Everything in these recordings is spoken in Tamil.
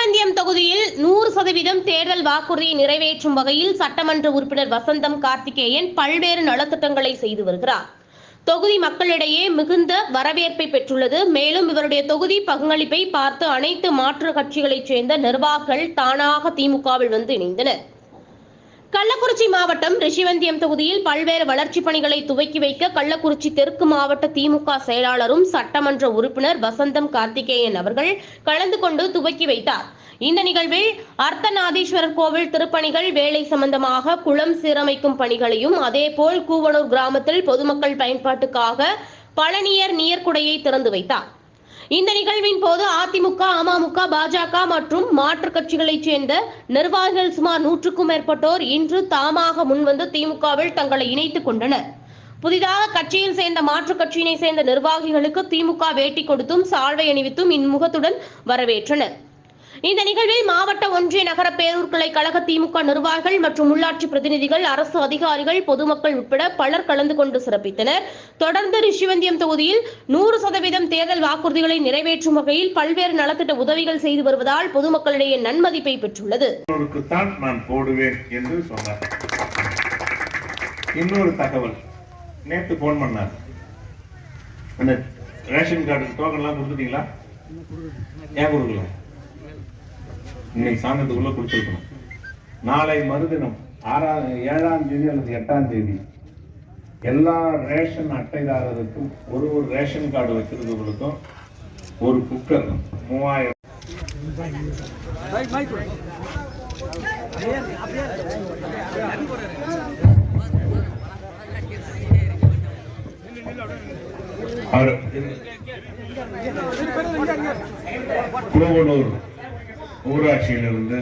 ரிஷிவந்தியம் தொகுதியில் நூறு சதவீதம் தேர்தல் வாக்குறுதியை நிறைவேற்றும் வகையில் சட்டமன்ற உறுப்பினர் வசந்தம் கார்த்திகேயன் பல்வேறு நலத்திட்டங்களை செய்து வருகிறார். தொகுதி மக்களிடையே மிகுந்த வரவேற்பை பெற்றுள்ளது. மேலும் இவருடைய தொகுதி பங்களிப்பை பார்த்து அனைத்து மாற்று கட்சிகளைச் சேர்ந்த நிர்வாகிகள் தானாக திமுகவில் வந்து இணைந்தனர். கள்ளக்குறிச்சி மாவட்டம் ரிஷிவந்தியம் தொகுதியில் பல்வேறு வளர்ச்சிப் பணிகளை துவக்கி வைக்க கள்ளக்குறிச்சி தெற்கு மாவட்ட திமுக செயலாளரும் சட்டமன்ற உறுப்பினர் வசந்தம் கார்த்திகேயன் அவர்கள் கலந்து கொண்டு துவக்கி வைத்தார். இந்த நிகழ்வில் அர்த்தநாதீஸ்வரர் கோவில் திருப்பணிகள் வேலை சம்பந்தமாக குளம் சீரமைக்கும் பணிகளையும் அதேபோல் கூவனூர் கிராமத்தில் பொதுமக்கள் பயன்பாட்டுக்காக பழனியர் நீர்க்குடையை திறந்து வைத்தார். இந்த நிகழ்வின் போது அதிமுக அமமுக பாஜக மற்றும் மாற்றுக் கட்சிகளைச் சேர்ந்த நிர்வாகிகள் சுமார் நூற்றுக்கும் மேற்பட்டோர் இன்று தாமாக முன்வந்து திமுகவில் தங்களை இணைத்துக் கொண்டனர். புதிதாக கட்சியில் சேர்ந்த மாற்றுக் கட்சியினை சேர்ந்த நிர்வாகிகளுக்கு திமுக வேட்டி கொடுத்தும் சால்வை அணிவித்தும் இன்முகத்துடன் வரவேற்றனர். இந்த நிகழ்வில் மாவட்ட ஒன்றிய நகர பேரூர் கிளை கழக திமுக நிர்வாகிகள் மற்றும் உள்ளாட்சி பிரதிநிதிகள் அரசு அதிகாரிகள் பொதுமக்கள் உட்பட பலர் கலந்து கொண்டு சிறப்பித்தனர். தொடர்ந்து ரிஷிவந்தியம் தொகுதியில் நூறு சதவீதம் தேர்தல் வாக்குறுதிகளை நிறைவேற்றும் வகையில் பல்வேறு நலத்திட்ட உதவிகள் செய்து வருவதால் பொதுமக்களிடையே நன்மதிப்பை பெற்றுள்ளது. நான் போடுவேன் என்று சொன்னார். இன்னொரு தகவல். நேற்று போன் பண்ணார். அந்த ரேஷன் கார்டு டோக்கன் எல்லாம் கொடுத்துட்டீங்களா? ஏன் கொடுக்கல? இன்னைக்கு சாயந்தரத்துக்குள்ள கொடுத்துருக்கணும் நாளை மறுதினம் ஆறாம் ஏழாம் தேதி அல்லது எட்டாம் தேதி எல்லா ரேஷன் அட்டைதாரருக்கும் ஒரு ஒரு ரேஷன் கார்டு வச்சிருக்கவங்களுக்கும் ஒரு குக்கர் மூவாயிரம் அவர் ஊராட்சியிலிருந்து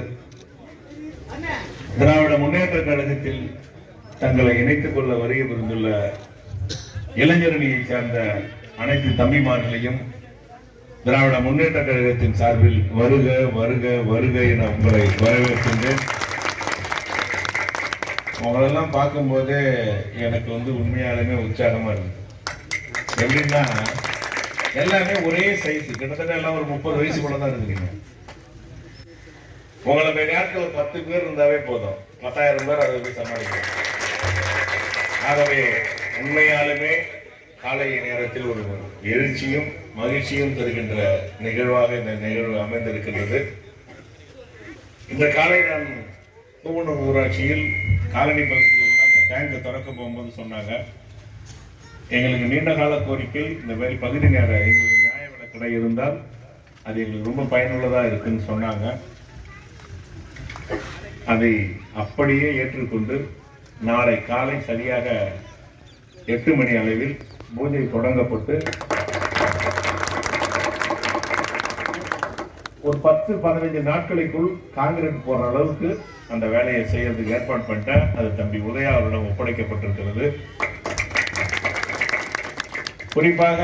திராவிட முன்னேற்ற கழகத்தில் தங்களை இணைத்துக் கொள்ள வருகை புரிந்துள்ள இளைஞரணியை சார்ந்த அனைத்து தம்பிமார்களையும் திராவிட முன்னேற்ற கழகத்தின் சார்பில் வருக வருக வருக என உங்களை வரவேற்கின்றேன். உங்களெல்லாம் பார்க்கும்போதே எனக்கு வந்து உண்மையாலுமே உற்சாகமா இருக்கு. எப்படின்னா எல்லாமே ஒரே சைஸ் கிட்டத்தட்ட எல்லாம் ஒரு முப்பது வயசு போல தான் இருக்கிறீங்க உங்களை போய் நேரத்தில் ஒரு பத்து பேர் இருந்தாவே போதும். பத்தாயிரம் பேர் அதை போய் சமாளிக்கலாம். ஆகவே உண்மையாலுமே காலை நேரத்தில் ஒரு எழுச்சியும் மகிழ்ச்சியும் தருகின்ற நிகழ்வாக இந்த நிகழ்வு அமைந்திருக்கின்றது. இந்த காலை நான் தூவனூர் ஊராட்சியில் காலனி பகுதியில் அந்த டேங்கை திறக்க போகும்போது சொன்னாங்க. எங்களுக்கு நீண்ட கால கோரிக்கை இந்த மாதிரி பகுதி நேர எங்களுக்கு நியாய விலை கடை இருந்தால் அது எங்களுக்கு ரொம்ப பயனுள்ளதாக இருக்குன்னு சொன்னாங்க. அதை அப்படியே ஏற்றுக்கொண்டு நாளை காலை சரியாக எட்டு மணி அளவில் பூஜை தொடங்கப்பட்டு ஒரு பத்து பதினைஞ்சு நாட்களுக்குள் காங்கிரீட் போற அளவுக்கு அந்த வேலையை செய்யறதுக்கு ஏற்பாடு பண்ணிட்டேன். அது தம்பி உதயா அவரிடம் ஒப்படைக்கப்பட்டிருக்கிறது. குறிப்பாக